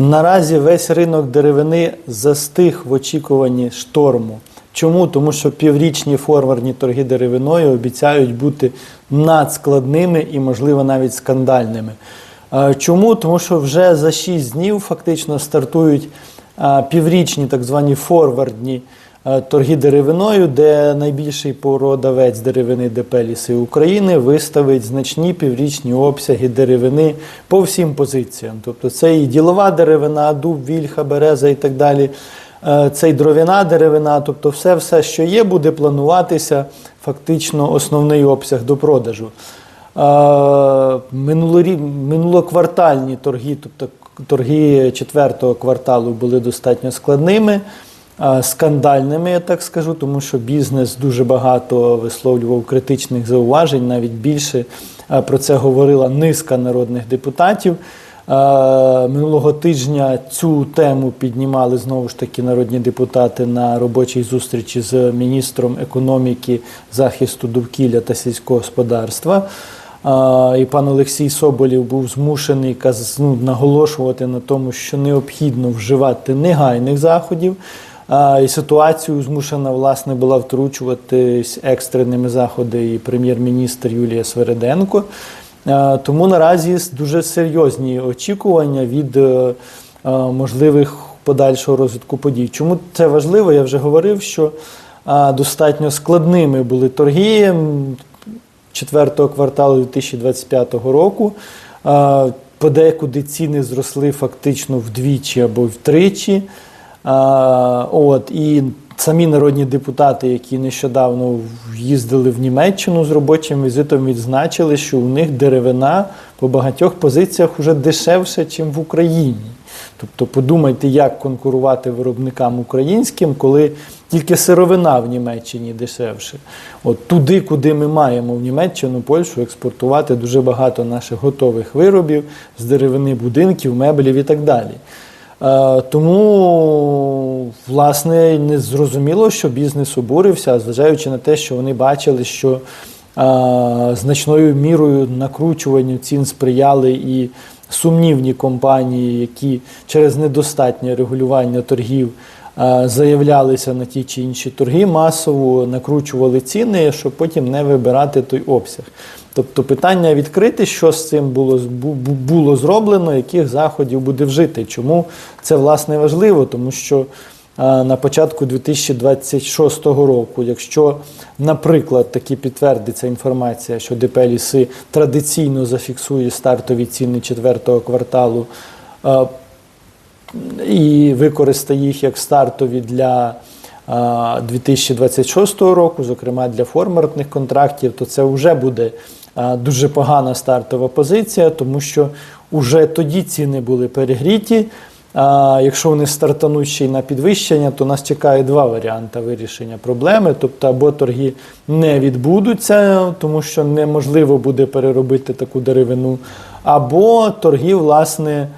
Наразі весь ринок деревини застиг в очікуванні шторму. Чому? Тому що піврічні форвардні торги деревиною обіцяють бути надскладними і, можливо, навіть скандальними. Е, Чому? Тому що вже за 6 днів фактично стартують е, піврічні так звані форвардні торги деревиною, де найбільший продавець деревини ДП «Ліси України виставить значні піврічні обсяги деревини по всім позиціям. Тобто це і ділова деревина, дуб, вільха, береза і так далі. Е, Це й дров'яна деревина, тобто все, все, що є, буде плануватися фактично основний обсяг до продажу. Е, Минулоквартальні торги, тобто торги четвертого кварталу були достатньо складними, е, скандальними, я так скажу, тому що бізнес дуже багато висловлював критичних зауважень, навіть більше про це говорила низка народних депутатів. Минулого тижня цю тему піднімали знову ж таки народні депутати на робочій зустрічі з міністром економіки, захисту довкілля та сільського господарства. І пан Олексій Соболєв був змушений ну, наголошувати на тому, що необхідно вживати негайних заходів. І ситуацію змушена власне була втручуватись екстреними заходи і прем'єр-міністр Юлія Свереденко. Тому наразі дуже серйозні очікування від е, е, можливих подальшого розвитку подій. Чому це важливо? Я вже говорив, що достатньо складними були торги четвертого кварталу 2025 року. Подекуди ціни зросли фактично вдвічі або втричі. От, і самі народні депутати, які нещодавно їздили в Німеччину з робочим візитом, відзначили, що у них деревина по багатьох позиціях вже дешевше, ніж в Україні. Тобто подумайте, як конкурувати виробникам українським, коли тільки сировина в Німеччині дешевше. От туди, куди ми маємо в Німеччину, Польщу експортувати дуже багато наших готових виробів з деревини будинків, меблів і так далі. Е, Тому, власне, не зрозуміло, що бізнес обурився, зважаючи на те, що вони бачили, що е, значною мірою накручуванню цін сприяли і сумнівні компанії, які через недостатнє регулювання торгів е, заявлялися на ті чи інші торги, масово накручували ціни, щоб потім не вибирати той обсяг. Тобто питання відкрите, що з цим було, бу- бу- було зроблено, яких заходів буде вжити. Чому це власне важливо? Тому що на початку 2026 року, якщо, наприклад, таки підтвердиться інформація, що ДП «Ліси» традиційно зафіксує стартові ціни четвертого кварталу і використає їх як стартові для 2026 року, зокрема для форматних контрактів, то це вже буде дуже погана стартова позиція, тому що вже тоді ціни були перегріті. Якщо вони стартануть ще й на підвищення, то нас чекає два варіанти вирішення проблеми. Тобто, або торги не відбудуться, тому що неможливо буде переробити таку деревину, або торги, власне,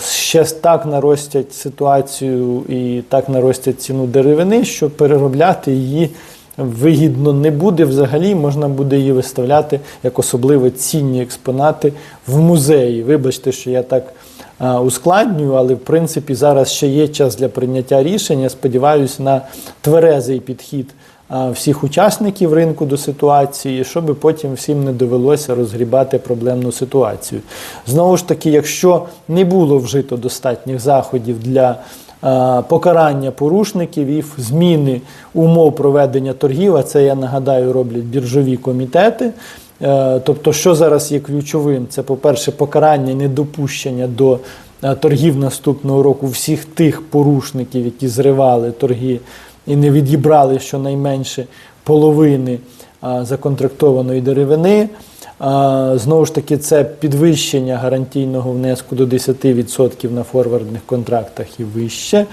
ще так наростять ситуацію і так наростять ціну деревини, що переробляти її вигідно не буде взагалі, можна буде її виставляти як особливо цінні експонати в музеї. Вибачте, що я так ускладнюю, але в принципі зараз ще є час для прийняття рішення. Сподіваюся на тверезий підхід всіх учасників ринку до ситуації, щоб потім всім не довелося розгрібати проблемну ситуацію. Знову ж таки, якщо не було вжито достатніх заходів для е, покарання порушників і зміни умов проведення торгів, а це я нагадаю, роблять біржові комітети. Е, Тобто, що зараз є ключовим, це, по-перше, покарання недопущення до е, торгів наступного року всіх тих порушників, які зривали торги і не відібрали щонайменше половини законтрактованої деревини. Знову ж таки, це підвищення гарантійного внеску до 10% на форвардних контрактах і вище.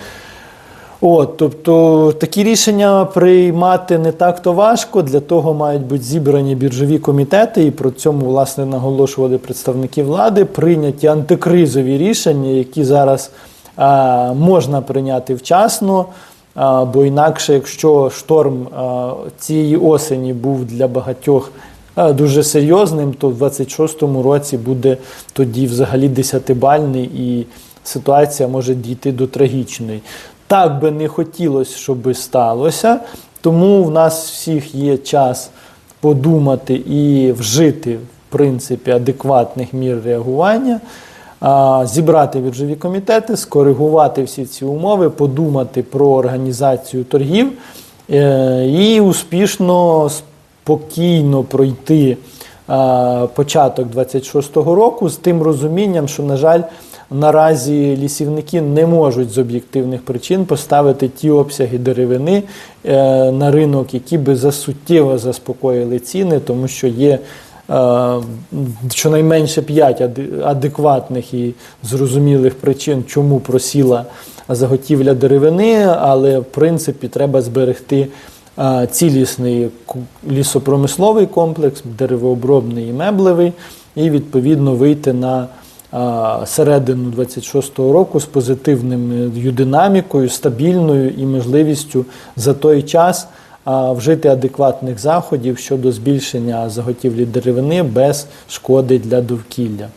От, тобто такі рішення приймати не так-то важко. Для того мають бути зібрані біржові комітети, і про цьому власне наголошували представники влади. Прийняті антикризові рішення, які зараз а, можна прийняти вчасно. А, бо інакше, якщо шторм а, цієї осені був для багатьох е, дуже серйозним, то в 26-му році буде тоді взагалі десятибальний і ситуація може дійти до трагічної. Так би не хотілося, щоб сталося, тому в нас всіх є час подумати і вжити, в принципі, адекватних мір реагування, зібрати біржові комітети, скоригувати всі ці умови, подумати про організацію торгів е, і успішно, спокійно пройти початок 26-го року з тим розумінням, що, на жаль, наразі лісівники не можуть з об'єктивних причин поставити ті обсяги деревини е, на ринок, які би засуттєво заспокоїли ціни, тому що є е, щонайменше 5 адекватних і зрозумілих причин, чому просіла заготівля деревини, але в принципі треба зберегти е, цілісний лісопромисловий комплекс, деревообробний і меблевий, і відповідно вийти на середину 26-го року з позитивною динамікою, стабільною і можливістю за той час вжити адекватних заходів щодо збільшення заготівлі деревини без шкоди для довкілля.